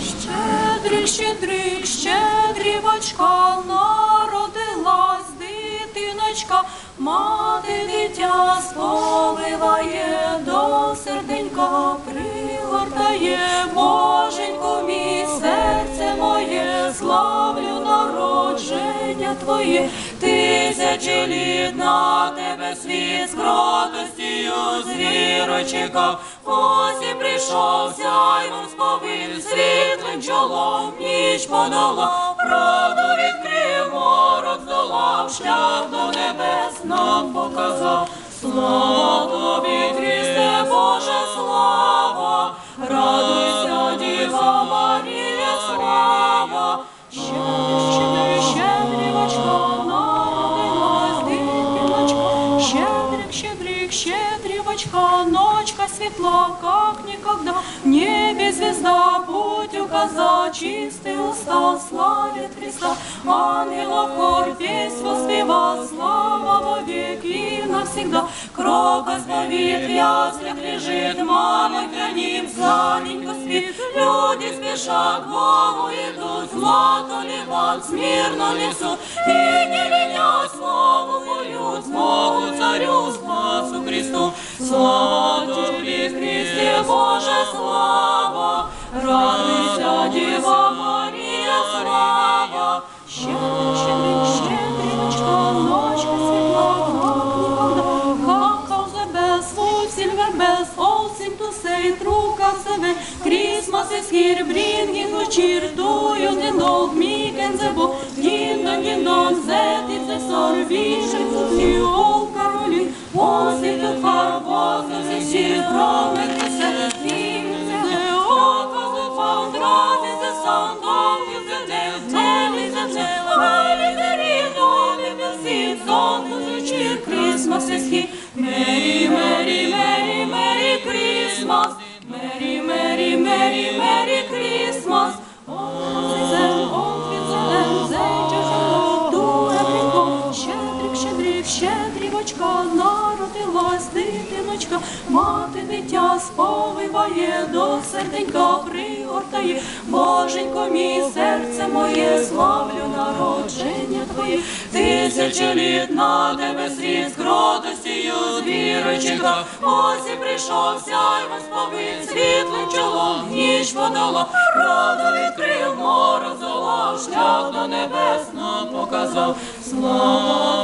Щедрик, щедрик, щедрівочка, народилась дитиночка, мати дитя сповиває, до серденька пригортає, Боженько мій, серце моє, славлю народження твоє, тисячі літ на тебе світ з кротостію звіро чекав, ось і прийшов сяйвом сповив, світлим чолом ніч подолав, правду відкрив, ворог здолав, шлях до небес нам показав. Слава щедрівочка, ночка светла, как никогда, в небе звезда, путь указа, чистый устал, славит Христа, ангелов хор, песнь воспева, слава во век и навсегда, крок избавит, в яслях лежит, мамы храним, заненько спит, люди спешат, Богу идут, злато ливат, смирно несут, и не ленясь, славу поют, Богу царю, Христу, слава тобі, Христе, Боже, слава, радуйся, Діва Марія, слава, щедрик, щедрівочка, ночка світла, как ніколи. How the bells, full silver bells, all seem to say through Castlevania, Christmas is here, bringing good Merry, merry, merry, Christmas. Merry, merry, merry, merry дитиночка, мати дитя сповиває, до серденька пригортає. Боженько мій, серце моє, славлю народження твоє. Тисячі літ на тебе світ з кротостію звірочка. Ось і прийшов сяйво сповив, світлим чолом, ніч подала, раду відкрив, морок здолав, шлях до небес нам показав. Слава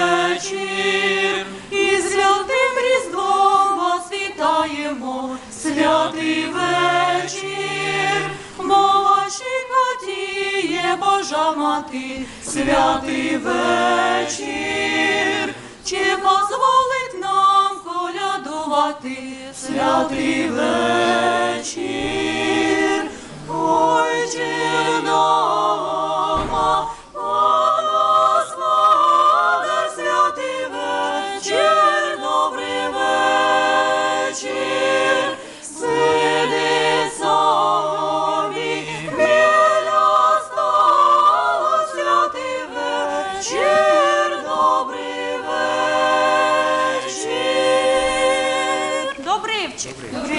святий вечір, бо вашій Божа мати, святий вечір, чи дозволить нам колядувати? Святий вечір? 对